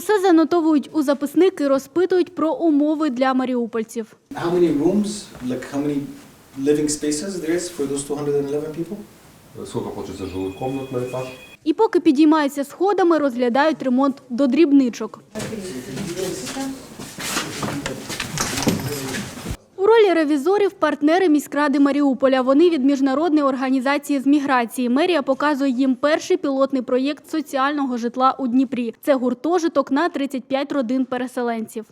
Усе занотовують у записник і розпитують про умови для маріупольців. How many rooms, like how many living spaces there is for those 211 people? Скільки хочеться жилих комнат на етаж? І поки підіймаються сходами, розглядають ремонт до дрібничок. У ревізорів партнери міськради Маріуполя. Вони від міжнародної організації з міграції. Мерія показує їм перший пілотний проєкт соціального житла у Дніпрі. Це гуртожиток на 35 родин переселенців.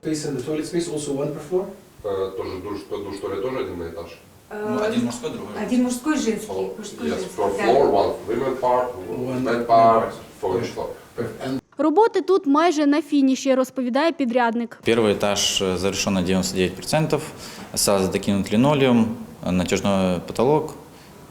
Э, Тоже душ, душ, что ли, тоже один на этаж? Ну, один мужской, другой женский. Один мужской, женский. Мужской, yes, женский. for floor, one women part, One men men part, part. for each floor. Perfect. Роботи тут майже на фініші, розповідає підрядник. Первый этаж э, завершен на 99%. Осталось докинуть линолеум, э, натяжной потолок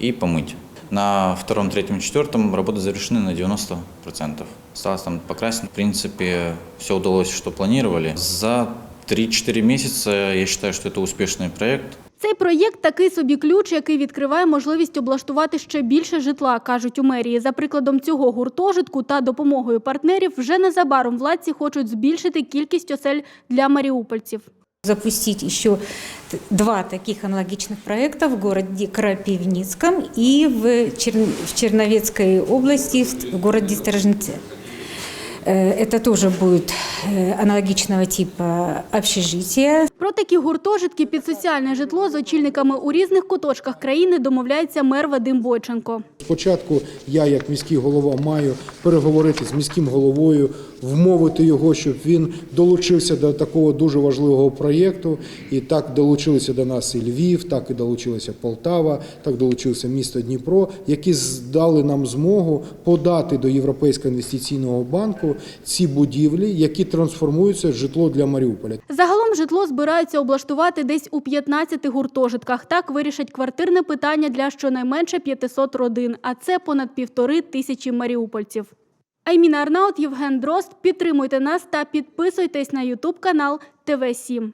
и помыть. На втором, третьем, четвертом работы завершены на 90%. Осталось там покрасить. В принципе, все удалось, что планировали. За 3-4 месяца я считаю, что это успешный проект. Цей проєкт такий собі ключ, який відкриває можливість облаштувати ще більше житла, кажуть у мерії. За прикладом цього гуртожитку та допомогою партнерів вже незабаром владці хочуть збільшити кількість осель для маріупольців. Запустить еще т- два таких аналогичных проекта в городе Крапивницком и в, Чер- в Черновецкой области, в городе Сторожнице. Э, Это тоже будет э, аналогичного типа общежития. Про такі гуртожитки під соціальне житло з очільниками у різних куточках країни домовляється мер Вадим Бойченко. Спочатку я, як міський голова, маю переговорити з міським головою, вмовити його, щоб він долучився до такого дуже важливого проєкту. І так долучилися до нас і Львів, так і долучилася Полтава, так долучилося місто Дніпро, які дали нам змогу подати до Європейського інвестиційного банку ці будівлі, які трансформуються в житло для Маріуполя. Загалом житло збираються облаштувати десь у 15 гуртожитках. Так вирішать квартирне питання для щонайменше 500 родин, а це понад півтори тисячі маріупольців. Айміна Арнаут, Євген Дрозд. Підтримуйте нас та підписуйтесь на Ютуб канал ТВ 7